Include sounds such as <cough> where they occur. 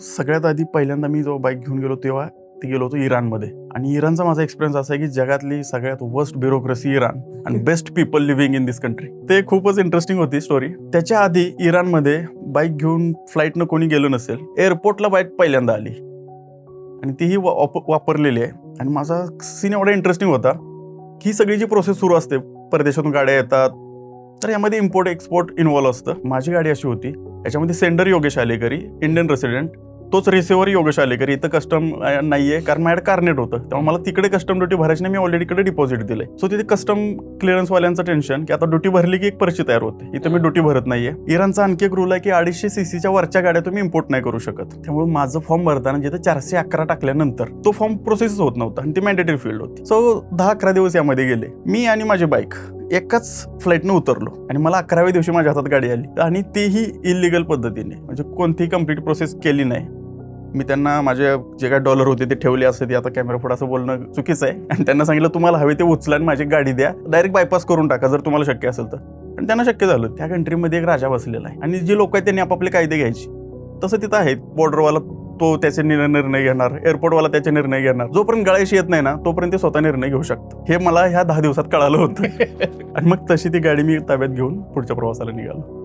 सगळ्यात आधी पहिल्यांदा मी जो बाईक घेऊन गेलो तेव्हा ते गेलो होतो इराणमध्ये. आणि इराणचा माझा एक्सपिरियन्स असा आहे की जगातली सगळ्यात वर्स्ट ब्युरोक्रेसी इराण आणि best people living in this country ते खूपच इंटरेस्टिंग होती स्टोरी त्याच्या आधी इराणमध्ये बाईक घेऊन फ्लाईटनं कोणी गेलं नसेल एअरपोर्टला बाईक पहिल्यांदा आली. आणि तीही वापरलेली आहे. आणि माझा सीन एवढा इंटरेस्टिंग होता की ही सगळी जी प्रोसेस सुरू असते परदेशातून गाड्या येतात तर यामध्ये इम्पोर्ट एक्सपोर्ट इन्व्हॉल्व असतं. माझी गाडी अशी होती याच्यामध्ये sender Yogesh Alekari Indian resident तोच रिसिव्हर योगेश आलेकरी इथं कस्टम नाहीये कारण माझ्याकडे कार्नेट होतं. त्यामुळे मला तिकडे कस्टम ड्युटी भरायची नाही मी ऑलरेडी इकडे डिपॉझिट दिलंय. सो तिथे कस्टम क्लिअरन्सवाल्यांचं टेन्शन की आता ड्युटी भरली की एक पर्ची तयार होते. इथं मी ड्युटी भरत नाहीये. इराणचा आणखी एक रूल आहे की अडीचशे सीसीच्या वरच्या गाड्या तुम्ही इम्पोर्ट नाही करू शकत. त्यामुळे माझं फॉर्म भरताना जिथे चारशे अकरा टाकल्यानंतर तो फॉर्म प्रोसेस होत नव्हता आणि ती मॅन्डेटरी फील्ड होती. सो दहा अकरा दिवस यामध्ये गेले. मी आणि माझी बाईक एकाच फ्लाईटनं उतरलो आणि मला अकराव्या दिवशी माझ्या हातात गाडी आली. आणि तेही इलिगल पद्धतीने. म्हणजे कोणतीही कंप्लीट प्रोसेस केली नाही. मी त्यांना माझे जे काय डॉलर होते ते ठेवले असते ते आता कॅमेरा पुढे असं बोलणं चुकीचं आहे. आणि त्यांना सांगितलं तुम्हाला हवे ते उचला आणि माझी गाडी द्या. डायरेक्ट बायपास करून टाका जर तुम्हाला शक्य असेल तर. आणि त्यांना शक्य झालं. त्या कंट्रीमध्ये एक राजा बसलेला आहे. आणि जे लोक आहेत त्यांनी आपापले कायदे घ्यायचे. तसं तिथं आहे बॉर्डरवाला तो त्याचे निर्णय निर्णय घेणार. एअरपोर्टवाला त्याचे निर्णय घेणार. जोपर्यंत गळायशी येत नाही ना तोपर्यंत ते स्वतः निर्णय घेऊ शकतात हे मला ह्या दहा दिवसात कळालं होतं. <laughs> आणि मग तशी ती गाडी मी ताब्यात घेऊन पुढच्या प्रवासाला निघालो.